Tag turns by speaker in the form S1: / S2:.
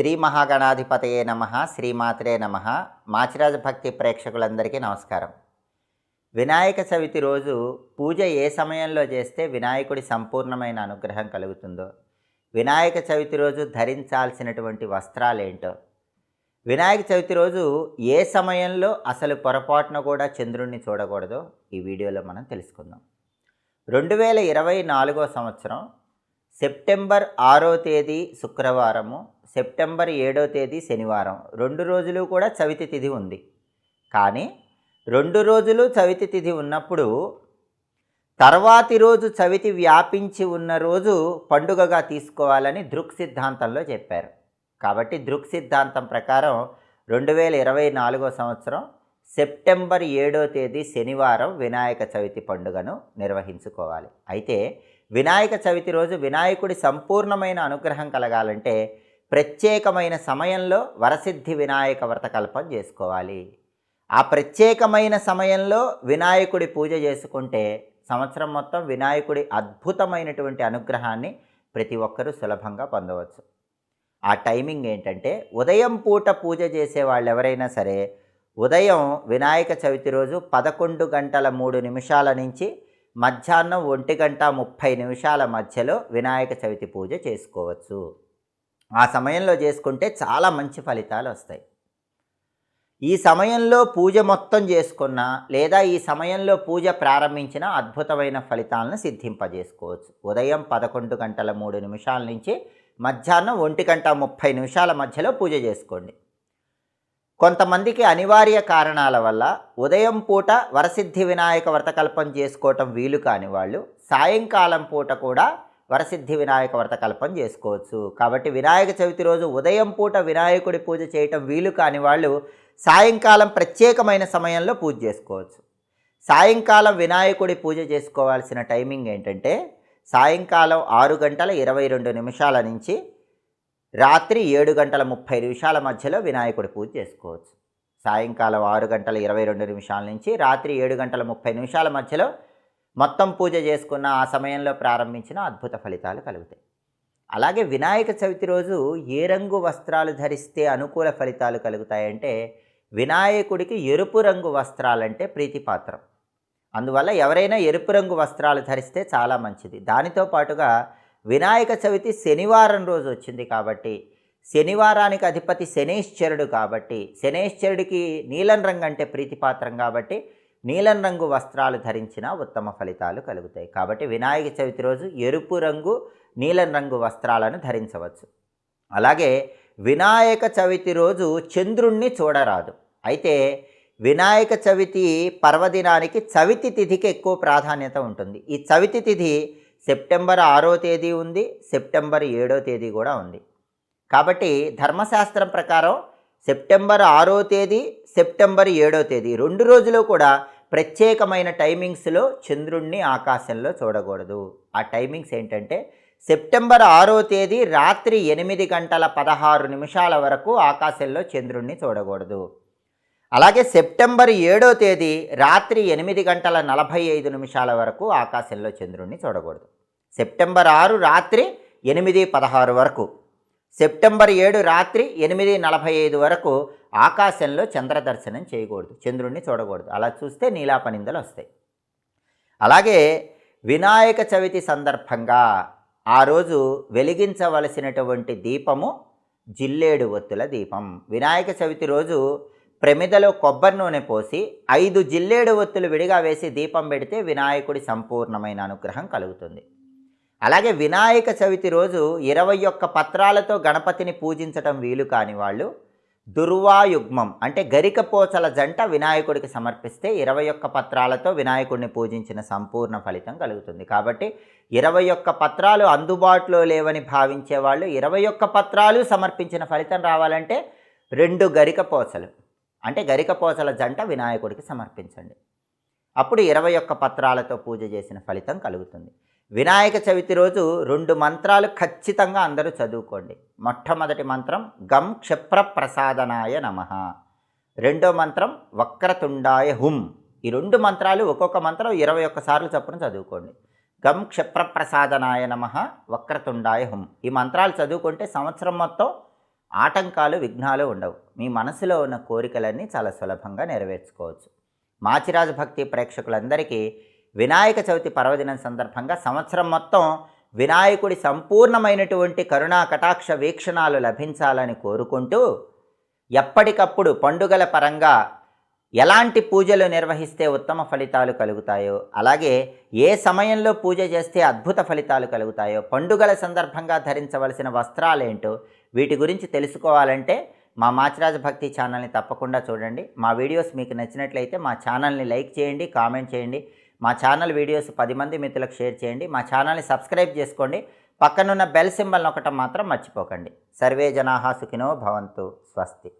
S1: శ్రీ మహాగణాధిపతయే నమ శ్రీమాత్రే నమ. మాచిరాజ భక్తి ప్రేక్షకులందరికీ నమస్కారం. వినాయక చవితి రోజు పూజ ఏ సమయంలో చేస్తే వినాయకుడి సంపూర్ణమైన అనుగ్రహం కలుగుతుందో వినాయక చవితి రోజు ధరించాల్సినటువంటి వస్త్రాలు ఏంటో వినాయక చవితి రోజు ఏ సమయంలో అసలు పొరపాటున కూడా చంద్రుణ్ణి చూడకూడదో ఈ వీడియోలో మనం తెలుసుకుందాం. రెండు వేల ఇరవై నాలుగో సంవత్సరం సెప్టెంబర్ ఆరో తేదీ శుక్రవారము సెప్టెంబర్ ఏడో తేదీ శనివారం. రెండు రోజులు కూడా చవితి తిథి ఉంది. కానీ రెండు రోజులు చవితి తిథి ఉన్నప్పుడు తర్వాతి రోజు చవితి వ్యాపించి ఉన్న రోజు పండుగగా తీసుకోవాలని దృక్ సిద్ధాంతంలో చెప్పారు. కాబట్టి దృక్ సిద్ధాంతం ప్రకారం రెండు వేల ఇరవై నాలుగో సంవత్సరం సెప్టెంబర్ ఏడో తేదీ శనివారం వినాయక చవితి పండుగను నిర్వహించుకోవాలి. అయితే వినాయక చవితి రోజు వినాయకుడి సంపూర్ణమైన అనుగ్రహం కలగాలంటే ప్రత్యేకమైన సమయంలో వరసిద్ధి వినాయక వ్రతకల్పం చేసుకోవాలి. ఆ ప్రత్యేకమైన సమయంలో వినాయకుడి పూజ చేసుకుంటే సంవత్సరం మొత్తం వినాయకుడి అద్భుతమైనటువంటి అనుగ్రహాన్ని ప్రతి ఒక్కరూ సులభంగా పొందవచ్చు. ఆ టైమింగ్ ఏంటంటే ఉదయం పూట పూజ చేసే వాళ్ళు ఎవరైనా సరే ఉదయం వినాయక చవితి రోజు పదకొండు గంటల మూడు నిమిషాల నుంచి మధ్యాహ్నం ఒంటి గంట ముప్పై నిమిషాల మధ్యలో వినాయక చవితి పూజ చేసుకోవచ్చు. ఆ సమయంలో చేసుకుంటే చాలా మంచి ఫలితాలు వస్తాయి. ఈ సమయంలో పూజ మొత్తం చేసుకున్నా లేదా ఈ సమయంలో పూజ ప్రారంభించిన అద్భుతమైన ఫలితాలను సిద్ధింపజేసుకోవచ్చు. ఉదయం పదకొండు గంటల మూడు నిమిషాల నుంచి మధ్యాహ్నం ఒంటి గంట ముప్పై నిమిషాల మధ్యలో పూజ చేసుకోండి. కొంతమందికి అనివార్య కారణాల వల్ల ఉదయం పూట వరసిద్ధి వినాయక వ్రతకల్పం చేసుకోవటం వీలు కాని వాళ్ళు సాయంకాలం పూట కూడా వరసిద్ధి వినాయక వ్రతకల్పం చేసుకోవచ్చు. కాబట్టి వినాయక చవితి రోజు ఉదయం పూట వినాయకుడి పూజ చేయటం వీలు కాని వాళ్ళు సాయంకాలం ప్రత్యేకమైన సమయంలో పూజ చేసుకోవచ్చు. సాయంకాలం వినాయకుడి పూజ చేసుకోవాల్సిన టైమింగ్ ఏంటంటే సాయంకాలం ఆరు గంటల ఇరవై రెండు నిమిషాల నుంచి రాత్రి ఏడు గంటల ముప్పై నిమిషాల మధ్యలో వినాయకుడి పూజ చేసుకోవచ్చు. సాయంకాలం ఆరు గంటల ఇరవై రెండు నిమిషాల నుంచి రాత్రి ఏడు గంటల ముప్పై నిమిషాల మధ్యలో మొత్తం పూజ చేసుకున్న ఆ సమయంలో ప్రారంభించిన అద్భుత ఫలితాలు కలుగుతాయి. అలాగే వినాయక చవితి రోజు ఏ రంగు వస్త్రాలు ధరిస్తే అనుకూల ఫలితాలు కలుగుతాయంటే వినాయకుడికి ఎరుపు రంగు వస్త్రాలంటే ప్రీతిపాత్రం. అందువల్ల ఎవరైనా ఎరుపు రంగు వస్త్రాలు ధరిస్తే చాలా మంచిది. దానితో పాటుగా వినాయక చవితి శనివారం రోజు వచ్చింది కాబట్టి శనివారానికి అధిపతి శనేశ్వరుడు కాబట్టి శనేశ్వరుడికి నీలం రంగు అంటే ప్రీతిపాత్రం కాబట్టి నీలం రంగు వస్త్రాలు ధరించిన ఉత్తమ ఫలితాలు కలుగుతాయి. కాబట్టి వినాయక చవితి రోజు ఎరుపు రంగు నీలం రంగు వస్త్రాలను ధరించవచ్చు. అలాగే వినాయక చవితి రోజు చంద్రుణ్ణి చూడరాదు. అయితే వినాయక చవితి పర్వదినానికి చవితి తిథికి ఎక్కువ ప్రాధాన్యత ఉంటుంది. ఈ చవితి తిథి సెప్టెంబర్ ఆరో తేదీ ఉంది సెప్టెంబర్ ఏడో తేదీ కూడా ఉంది. కాబట్టి ధర్మశాస్త్రం ప్రకారం సెప్టెంబర్ ఆరో తేదీ సెప్టెంబర్ ఏడో తేదీ రెండు రోజులు కూడా ప్రత్యేకమైన టైమింగ్స్లో చంద్రుణ్ణి ఆకాశంలో చూడకూడదు. ఆ టైమింగ్స్ ఏంటంటే సెప్టెంబర్ ఆరో తేదీ రాత్రి ఎనిమిది గంటల పదహారు నిమిషాల వరకు ఆకాశంలో చంద్రుణ్ణి చూడకూడదు. అలాగే సెప్టెంబర్ ఏడో తేదీ రాత్రి ఎనిమిది గంటల నలభై ఐదు నిమిషాల వరకు ఆకాశంలో చంద్రుణ్ణి చూడకూడదు. సెప్టెంబర్ ఆరు రాత్రి ఎనిమిది పదహారు వరకు. సెప్టెంబర్ ఏడు రాత్రి ఎనిమిది నలభై ఐదు వరకు ఆకాశంలో చంద్రదర్శనం చేయకూడదు. చంద్రుణ్ణి చూడకూడదు. అలా చూస్తే నీలాపనిందలు వస్తాయి. అలాగే వినాయక చవితి సందర్భంగా ఆ రోజు వెలిగించవలసినటువంటి దీపము జిల్లేడు ఒత్తుల దీపం. వినాయక చవితి రోజు ప్రమిదలో కొబ్బరి నూనె పోసి ఐదు జిల్లేడు ఒత్తులు విడిగా వేసి దీపం పెడితే వినాయకుడి సంపూర్ణమైన అనుగ్రహం కలుగుతుంది. అలాగే వినాయక చవితి రోజు ఇరవై ఒక్క పత్రాలతో గణపతిని పూజించటం వీలు కాని వాళ్ళు దుర్వాయుగ్మం అంటే గరికపోచల జంట వినాయకుడికి సమర్పిస్తే ఇరవై ఒక్క పత్రాలతో వినాయకుడిని పూజించిన సంపూర్ణ ఫలితం కలుగుతుంది. కాబట్టి ఇరవై ఒక్క పత్రాలు అందుబాటులో లేవని భావించే వాళ్ళు ఇరవై ఒక్క పత్రాలు సమర్పించిన ఫలితం రావాలంటే రెండు గరికపోచలు అంటే గరికపోసల జంట వినాయకుడికి సమర్పించండి. అప్పుడు ఇరవై ఒక్క పత్రాలతో పూజ చేసిన ఫలితం కలుగుతుంది. వినాయక చవితి రోజు రెండు మంత్రాలు ఖచ్చితంగా అందరూ చదువుకోండి. మొట్టమొదటి మంత్రం గం క్షిప్ర ప్రసాదనాయ నమ. రెండో మంత్రం వక్రతుండాయ హుం. ఈ రెండు మంత్రాలు ఒక్కొక్క మంత్రం ఇరవై ఒక్కసార్లు చప్పున చదువుకోండి. గం క్షిప్ర ప్రసాదనాయ నమ వక్రతుండాయ హుం. ఈ మంత్రాలు చదువుకుంటే సంవత్సరం మొత్తం ఆటంకాలు విఘ్నాలు ఉండవు. మీ మనసులో ఉన్న కోరికలన్నీ చాలా సులభంగా నెరవేర్చుకోవచ్చు. మాచిరాజు భక్తి ప్రేక్షకులందరికీ వినాయక చవితి పర్వదినం సందర్భంగా సంవత్సరం మొత్తం వినాయకుడి సంపూర్ణమైనటువంటి కరుణా కటాక్ష వీక్షణాలు లభించాలని కోరుకుంటూ ఎప్పటికప్పుడు పండుగల పరంగా ఎలాంటి పూజలు నిర్వహిస్తే ఉత్తమ ఫలితాలు కలుగుతాయో అలాగే ఏ సమయంలో పూజ చేస్తే అద్భుత ఫలితాలు కలుగుతాయో పండుగల సందర్భంగా ధరించవలసిన వస్త్రాలేంటో వీటి గురించి తెలుసుకోవాలంటే మా మాచిరాజ భక్తి ఛానల్ని తప్పకుండా చూడండి. మా వీడియోస్ మీకు నచ్చినట్లయితే మా ఛానల్ని లైక్ చేయండి కామెంట్ చేయండి. మా ఛానల్ వీడియోస్ పది మంది మిత్రులకు షేర్ చేయండి. మా ఛానల్ని సబ్స్క్రైబ్ చేసుకోండి. పక్కనున్న బెల్ సింబల్ ఒకటం మాత్రం మర్చిపోకండి. సర్వే జనాహా సుఖినో భవంతు స్వస్తి.